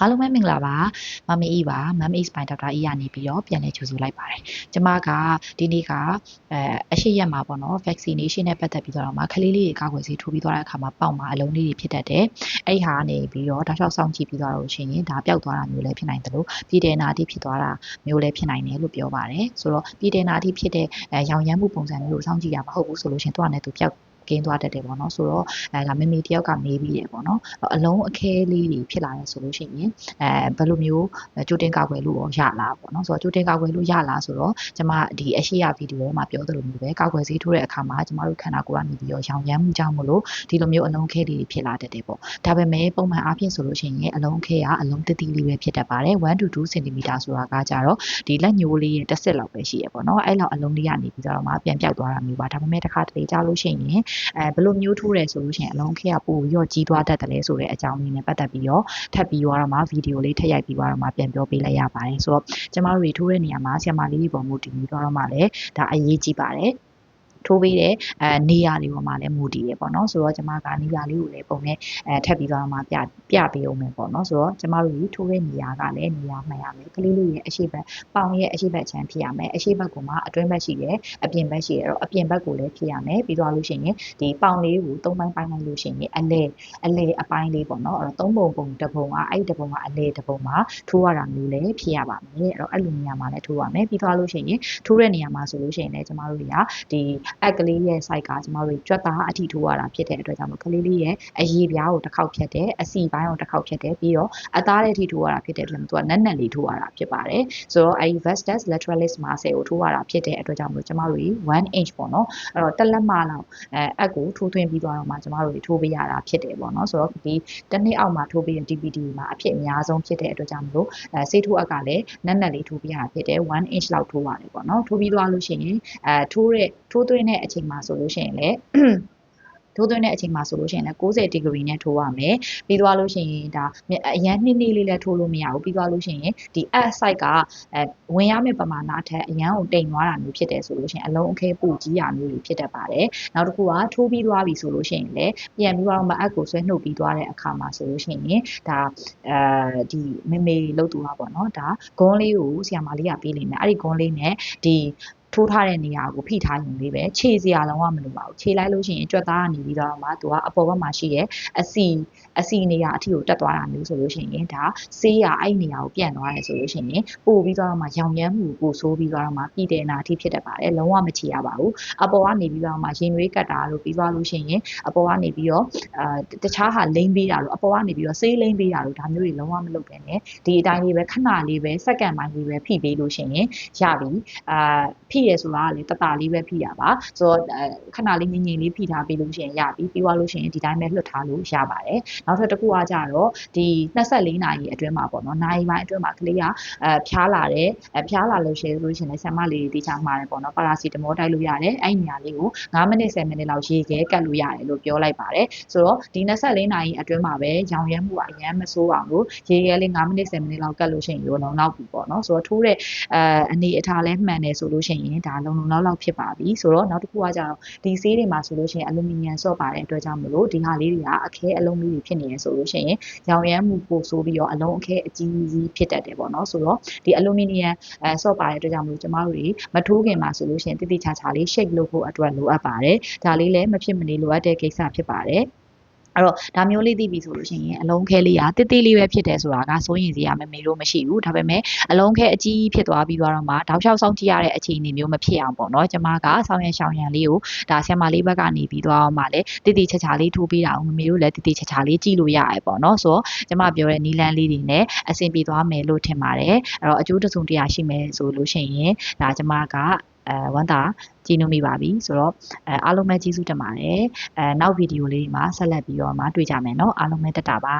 အားလုံးပဲမင်္ဂလာပါမမီပါမမီစပိုင်ဒေါက်တာအီကနေပြီးတော့ပြန်လည်ကြိုဆိုလိုက်ပါတယ်ကျမကဒီနေ့ကအဲအရှိရက်မှာပေါ့နော် vaccination နဲ့ပတ်သက်ပြီးတော့မှကလေးလေးတွေကာကွယ်ဆေးထိုးပြီးသွားတဲ့အခါမှာပေါက်မှာအလုံးလေးတွေဖြစ်တတ်တယ်အဲ့ဟာနေပြီးတော့တောက်လျှောက်စောင့်ကြည့်ပြီးသွားလို့ရှိရင်ဒါပျောက်သွားတာမျိုးလည်းဖြစ်နိုင်တယ်လို့ပြည်တယ်နာတိဖြစ်သွားတာမျိုးလည်းဖြစ်နိုင်တယ်လို့ပြောပါတယ်ဆိုတော့ပြည်တယ်နာတိဖြစ်တဲ့ရောင်ရမ်းမှုပုံစံမျိုးကိုစောင့်ကြည့်ရမှာဟုတ်ဘူးဆိုလို့ရှိရင်သူကလည်းသူပျောက် ကင်းသွားတတ်တယ်ပေါ့နော်ဆိုတော့အဲဒါမမေတယောက်ကမေးပြီးတယ်ပေါ့နော်အလုံးအခဲလေးတွေဖြစ်လာတယ်ဆိုလို့ရှိရင်အဲဘယ်လိုမျိုးကြိုတင်ကောက်ွယ်လို့ရောရလားပေါ့နော်ဆိုတော့ကြိုတင်ကောက်ွယ်လို့ရလားဆိုတော့ကျမဒီအရှိရဗီဒီယိုထဲမှာပြောသလိုမျိုးပဲကောက်ွယ်ဆေးထိုးတဲ့အခါမှာကျမတို့ခန္ဓာကိုယ်ကနေပြီးတော့ရောင်ရမ်းမှုကြောင့်မလို့ဒီလိုမျိုးအလုံးခဲလေးတွေဖြစ်လာတတ်တယ်ပေါ့ဒါပေမဲ့ပုံမှန်အားဖြင့်ဆိုလို့ရှိရင်အလုံးခဲကအလုံးတိတိလေးပဲဖြစ်တတ်ပါတယ်1 to 2 cm ဆိုတာကကြတော့ဒီလက်ညိုးလေးရဲ့တစ်စစ်လောက်ပဲရှိရပေါ့နော်အဲ့လောက်အလုံးလေးကနေပြီးတော့မှပြန်ပြောက်သွားတာမျိုးပါဒါပေမဲ့တစ်ခါတလေကြားလို့ရှိရင်အဲဘယ်လိုမျိုးထိုးတယ်ဆိုလို့ရှိရင်အလုံးခဲကပိုပြီးတော့ကြီးသွားတတ်တယ်လေဆိုတဲ့အကြောင်းလေးနဲ့ပတ်သက်ပြီးတော့ထပ်ပြီးတော့မှဗီဒီယိုလေးထည့်ရိုက်ပြီးတော့မှပြန်ပြောပေးလိုက်ရပါတယ်ဆိုတော့ကျမတို့တွေထိုးတဲ့နေရာမှာဆီယမလေးပုံမှုတည်ပြီးတော့မှလည်းဒါအရေးကြီးပါတယ် ထိုးပေးတဲ့အဲနေရာတွေပေါ်မှာလည်းမူတည်ရပေါ့နော်ဆိုတော့ကျမကနေရာလေးကိုလည်းပုံနဲ့အဲထပ်ပြီးတော့မှပြပြပေးအောင်မယ်ပေါ့နော်ဆိုတော့ကျမတို့ဒီထိုးတဲ့နေရာကလည်းနေရာမှန်ရမယ်ကလေးလေးရဲ့အရှိဘက်ပေါင်ရဲ့အရှိဘက်ချမ်းဖြစ်ရမယ်အရှိဘက်ကမှအတွင်းဘက်ရှိတယ်အပြင်ဘက်ရှိရတော့အပြင်ဘက်ကိုလည်းဖြစ်ရမယ်ပြီးတော့လို့ရှိရင်ဒီပေါင်လေးကိုသုံးပိုင်းပိုင်းလိုက်လို့ရှိရင်အလဲအလဲအပိုင်းလေးပေါ့နော်အဲ့တော့သုံးပုံပုံတစ်ပုံကအဲ့ဒီတစ်ပုံကအလဲတစ်ပုံမှာထိုးရတာမျိုးလည်းဖြစ်ရပါမယ်အဲ့တော့အဲ့လိုနေရာမှာလည်းထိုးရမယ်ပြီးတော့လို့ရှိရင်ထိုးတဲ့နေရာမှာဆိုလို့ရှိရင်လည်းကျမတို့တွေကဒီအက်ကလေးရဲ့ site ကကျမတို့ကြွက်သားအထီထိုးရတာဖြစ်တဲ့အတွက်ကြောင့်မို့ကလေးလေးရဲ့အရေးပြားကိုတစ်ခေါက်ဖြတ်တယ်အစီပိုင်းကိုတစ်ခေါက်ဖြတ်တယ်ပြီးတော့အသားရဲ့အထီထိုးရတာဖြစ်တဲ့အတွက်သူကနက်နက်လေးထိုးရတာဖြစ်ပါတယ်ဆိုတော့အဲဒီ vastus lateralis muscle ကိုထိုးရတာဖြစ်တဲ့အတွက်ကြောင့်မို့ကျမတို့1 inch ပေါ့နော်အဲ့တော့တစ်လက်မလောက်အဲအက်ကိုထိုးသွင်းပြီးသွားတော့မှကျမတို့ထိုးပေးရတာဖြစ်တယ်ပေါ့နော်ဆိုတော့ဒီတစ်နှစ်အောက်မှာထိုးပေးတဲ့ DPD မှာအဖြစ်အများဆုံးဖြစ်တဲ့အတွက်ကြောင့်မလို့အဲဆေးထိုးအက်ကလည်းနက်နက်လေးထိုးပေးရတာဖြစ်တယ်1 inch လောက်ထိုးရတယ်ပေါ့နော်ထိုးပြီးသွားလို့ရှိရင်အဲထိုးတဲ့ ထိုးသွင်းတဲ့အချိန်မှာဆိုလို့ရှိရင်လည်းထိုးသွင်းတဲ့အချိန်မှာဆိုလို့ရှိရင်လည်း60 degree နဲ့ထိုးရမယ်ပြီးသွားလို့ရှိရင်ဒါအရန်နှိမ့်နှိမ့်လေးလည်းထိုးလို့မရဘူးပြီးသွားလို့ရှိရင်ဒီ app site ကအဲဝင်ရမယ့်ပမာဏထက်အရန်ကိုတိမ်သွားတာမျိုးဖြစ်တယ်ဆိုလို့ရှိရင်အလုံးအခဲပိုကြီးရမျိုးတွေဖြစ်တတ်ပါတယ်နောက်တစ်ခုကထိုးပြီးသွားပြီဆိုလို့ရှိရင်လည်းပြန်ပြီးတော့မှ app ကိုဆွဲနှုတ်ပြီးသွားတဲ့အခါမှာဆိုလို့ရှိရင်ဒါအဲဒီမေမေလုတ်သူပါပေါ့နော်ဒါဂွန်းလေးကိုဆီယာမလေးကပေးလိမ့်မယ်အဲ့ဒီဂွန်းလေးနဲ့ဒီ ထိုးထားတဲ့နေရာကိုဖိထားရင်လေးပဲခြေစရာလုံးဝမလိုပါဘူးခြေလိုက်လို့ရှိရင်ကြွက်သားကနေပြီးတော့မှသူကအပေါ်ဘက်မှာရှိရဲ့အစီအစီနေရာအထိကိုတက်သွားတာမျိုးဆိုလို့ရှိရင်ဒါဆေးရအဲ့နေရာကိုပြန့်သွားတယ်ဆိုလို့ရှိရင်ပို့ပြီးတော့မှရောင်ရမ်းမှုကိုဆိုးပြီးတော့မှပြည်တယ်နာအထိဖြစ်တတ်ပါတယ်လုံးဝမချီရပါဘူးအပေါ်ကနေပြီးတော့မှရင်ရွေးကတ်တာလို့ပြီးသွားလို့ရှိရင်အပေါ်ကနေပြီးတော့အာတခြားဟာလိမ့်ပေးတာလို့အပေါ်ကနေပြီးတော့ဆေးလိမ့်ပေးတာလို့ဒါမျိုးတွေလုံးဝမလုပ်ပဲနဲ့ဒီအတိုင်းလေးပဲခဏလေးပဲစက္ကန့်ပိုင်းလေးပဲဖိပေးလို့ရှိရင်ရပြီအာဖိရဆိုတာကလေတတလေးပဲဖိရပါဆိုတော့ခဏလေးငငင်လေးဖိထားပေးလို့ရှိရင်ရပြီပြီးသွားလို့ရှိရင်ဒီတိုင်းပဲလွတ်ထားလို့ရပါတယ်နောက်ထပ်တစ်ခုကကြတော့ဒီ24နာရီအတွင်းမှာပေါ့နော်နာရီပိုင်းအတွင်းမှာကလေးကအဲဖျားလာတယ်အဲဖျားလာလို့ရှိရင်လို့ရှိရင်ဆမ်မလေးတေချာမှာတယ်ပေါ့နော်ပါရာစီတမောတိုက်လို့ရတယ်အဲ့နေရာလေးကို9မိနစ်10မိနစ်လောက်ရေခဲကတ်လို့ရတယ်လို့ပြောလိုက်ပါတယ်ဆိုတော့ဒီ24နာရီအတွင်းမှာပဲရောင်ရဲမှုကအရန်မဆိုးအောင်လို့ရေခဲလေး9မိနစ်10မိနစ်လောက်ကတ်လို့ရှိရင်ရောလုံလောက်ပြီပေါ့နော်ဆိုတော့ထိုးတဲ့အဲအနေအထားလဲမှန်တယ်ဆိုလို့ရှိရင်ဒါလုံလုံလောက်လောက်ဖြစ်ပါပြီဆိုတော့နောက်တစ်ခုကကြတော့ဒီဆေးတွေမှာဆိုလို့ရှိရင်အလူမီနီယံဆော့ပါတဲ့အတွက်ကြောင့်မလို့ဒီဟာလေးတွေကအခဲအလုံးလေးတွေဖြစ်နေရဆိုလို့ရှိရင်ရောင်ရမ်းမှုပိုဆိုးပြီးတော့အလုံးအခဲအကြီးကြီးဖြစ်တတ်တယ်ပေါ့နော်ဆိုတော့ဒီအလူမီနီယံအဲဆော့ပါတဲ့အတွက်ကြောင့်မလို့ကျမတို့တွေမထိုးခင်မှာဆိုလို့ရှိရင်တိတိကျကျလေး shake လုပ်ဖို့အတွက်လိုအပ်ပါတယ်ဒါလေးလည်းမဖြစ်မနေလိုအပ်တဲ့ကိစ္စဖြစ်ပါတယ် အဲ့တော့ဒါမျိုးလေးသိပြီဆိုလို့ရှိရင်အလုံးခဲလေးကတိတိလေးပဲဖြစ်တယ်ဆိုတာကစိုးရင်စရာမမေလို့မရှိဘူးဒါပေမဲ့အလုံးခဲအကြီးဖြစ်သွားပြီးတော့မှတောက်လျှောက်ဆောင်ကြည့်ရတဲ့အခြေအနေမျိုးမဖြစ်အောင်ပေါ့နော်ကျမကဆောင်းရံရှောင်းရံလေးကိုဒါဆ iam မလေးဘက်ကနေပြီးတော့မှလည်းတိတိချာချာလေးထိုးပေးတာအောင်မမေတို့လည်းတိတိချာချာလေးကြည့်လို့ရတယ်ပေါ့နော်ဆိုတော့ကျမပြောတဲ့နီလန်းလေးတွေနဲ့အဆင်ပြေသွားမယ်လို့ထင်ပါတယ်အဲ့တော့အကျိုးတစုံတရာရှိမယ်ဆိုလို့ရှိရင်ဒါကျမက အဲဝမ်းသာကြည့်လို့မိပါပြီဆိုတော့အဲအားလုံးပဲကျေးဇူးတင်ပါတယ်အဲနောက်ဗီဒီယိုလေးမှာဆက်လက်ပြီးတော့မှတွေ့ကြမယ်เนาะအားလုံးပဲတက်တာပါ